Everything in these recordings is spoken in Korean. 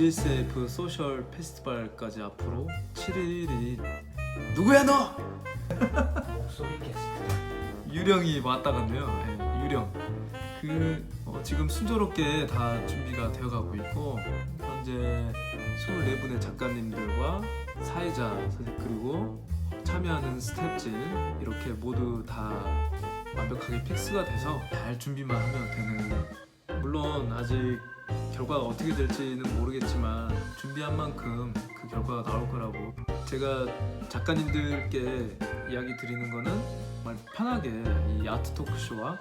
GSF 소셜 페스티벌까지 앞으로 7일이 누구야 너? 유령이 왔다 갔네요. 네, 유령. 그 어, 지금 순조롭게 다 준비가 되어가고 있고 현재 24분의 작가님들과 사회자 선생님 그리고 참여하는 스태프진 이렇게 모두 다 완벽하게 픽스가 돼서 잘 준비만 하면 되는 물론 아직 결과가 어떻게 될지는 모르겠지만 준비한 만큼 그 결과가 나올 거라고 제가 작가님들께 이야기 드리는 거는 정말 편하게 이 아트 토크쇼와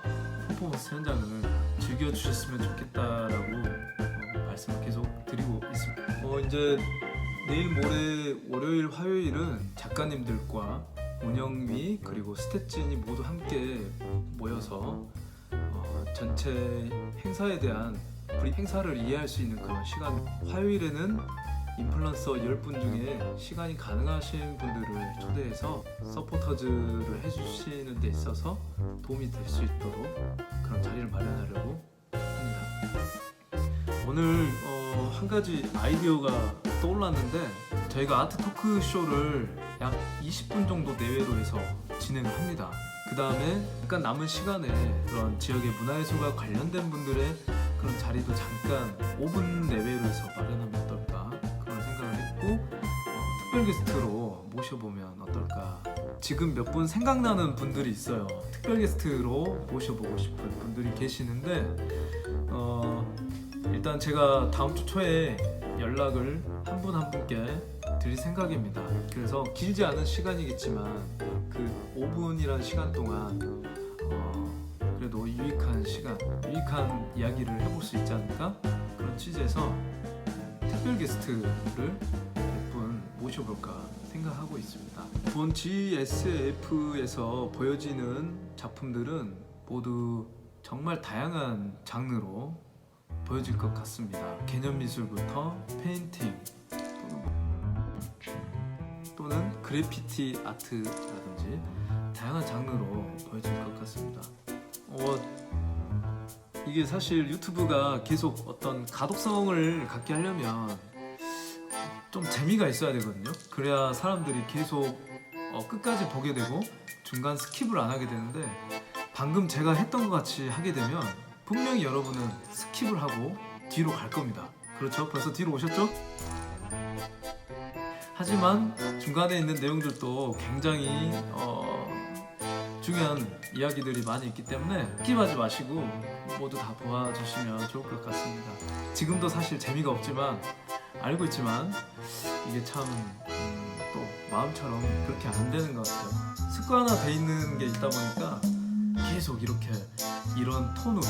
퍼포먼스 현장을 즐겨주셨으면 좋겠다라고 어, 말씀을 계속 드리고 있습니다. 어, 이제 내일 모레 월요일 화요일은 작가님들과 운영위 그리고 스태프진이 모두 함께 모여서 어, 전체 행사에 대한 우리 행사를 이해할 수 있는 그런 시간 화요일에는 인플루언서 10분 중에 시간이 가능하신 분들을 초대해서 서포터즈를 해주시는 데 있어서 도움이 될 수 있도록 그런 자리를 마련하려고 합니다. 오늘 어, 한 가지 아이디어가 떠올랐는데 저희가 아트 토크 쇼를 약 20분 정도 내외로 해서 진행을 합니다. 그 다음에 약간 남은 시간에 그런 지역의 문화예술과 관련된 분들의 그런 자리도 잠깐 5분 내외로 해서 마련하면 어떨까? 그런 생각을 했고 어, 특별 게스트로 모셔보면 어떨까? 지금 몇 분 생각나는 분들이 있어요. 특별 게스트로 모셔보고 싶은 분들이 계시는데 어, 일단 제가 다음 주 초에 연락을 한 분한 분께 드릴 생각입니다. 그래서 길지 않은 시간이겠지만 그 5분이라는 시간 동안 어, 그래도 유익한 시간, 유익한 이야기를 해볼 수 있지 않을까 그런 취지에서 특별 게스트를 몇 분 모셔볼까 생각하고 있습니다. 본 GSF에서 보여지는 작품들은 모두 정말 다양한 장르로 보여질 것 같습니다. 개념 미술부터 페인팅 또는, 그래피티 아트라든지 다양한 장르로 보여질 것 같습니다. 어, 이게 사실 유튜브가 계속 어떤 가독성을 갖게 하려면 좀 재미가 있어야 되거든요. 그래야 사람들이 계속 어, 끝까지 보게 되고 중간 스킵을 안 하게 되는데 방금 제가 했던 것 같이 하게 되면 분명히 여러분은 스킵을 하고 뒤로 갈 겁니다. 그렇죠? 벌써 뒤로 오셨죠? 하지만 중간에 있는 내용들도 굉장히 어, 중요한 이야기들이 많이 있기 때문에 스킵하지 마시고 모두 다 보아주시면 좋을 것 같습니다. 지금도 사실 재미가 없지만 알고 있지만 이게 참 음, 또 마음처럼 그렇게 안 되는 것 같아요. 습관화 돼 있는 게 있다 보니까 계속 이렇게 이런 톤으로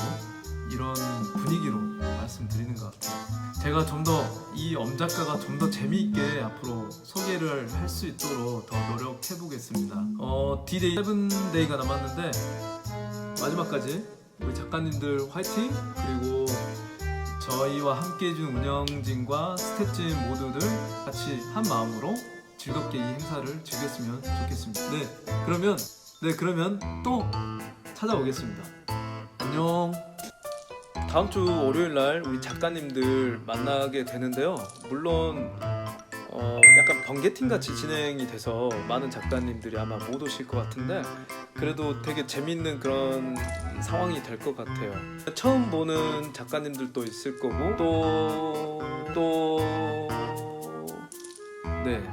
이런 분위기로 말씀드리는 것 같아요. 제가 좀 더 이 엄작가가 좀 더 재미있게 앞으로 소개를 할 수 있도록 더 노력해 보겠습니다. 어, D-Day 7데이가 남았는데 마지막까지 우리 작가님들 화이팅! 그리고 저희와 함께 해준 운영진과 스태프진 모두들 같이 한 마음으로 즐겁게 이 행사를 즐겼으면 좋겠습니다. 네, 그러면 네 그러면 또 찾아오겠습니다. 안녕. 다음 주 월요일 날 우리 작가님들 만나게 되는데요. 물론 어, 약간 번개팀 같이 진행이 돼서 많은 작가님들이 아마 못 오실 것 같은데 그래도 되게 재밌는 그런 상황이 될 것 같아요. 처음 보는 작가님들도 있을 거고 또 또 네.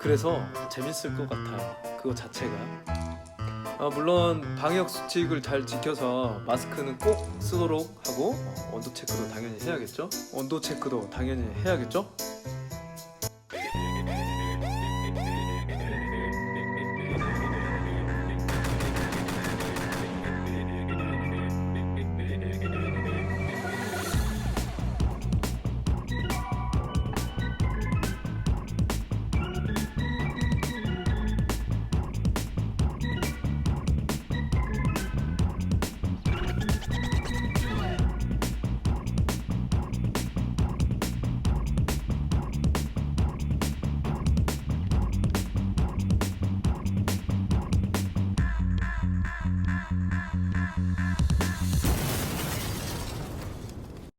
그래서 재밌을 것 같아요. 그거 자체가. 아, 물론 방역 수칙을 잘 지켜서 마스크는 꼭 쓰도록 하고 어, 온도 체크도 당연히 해야겠죠. 온도 체크도 당연히 해야겠죠.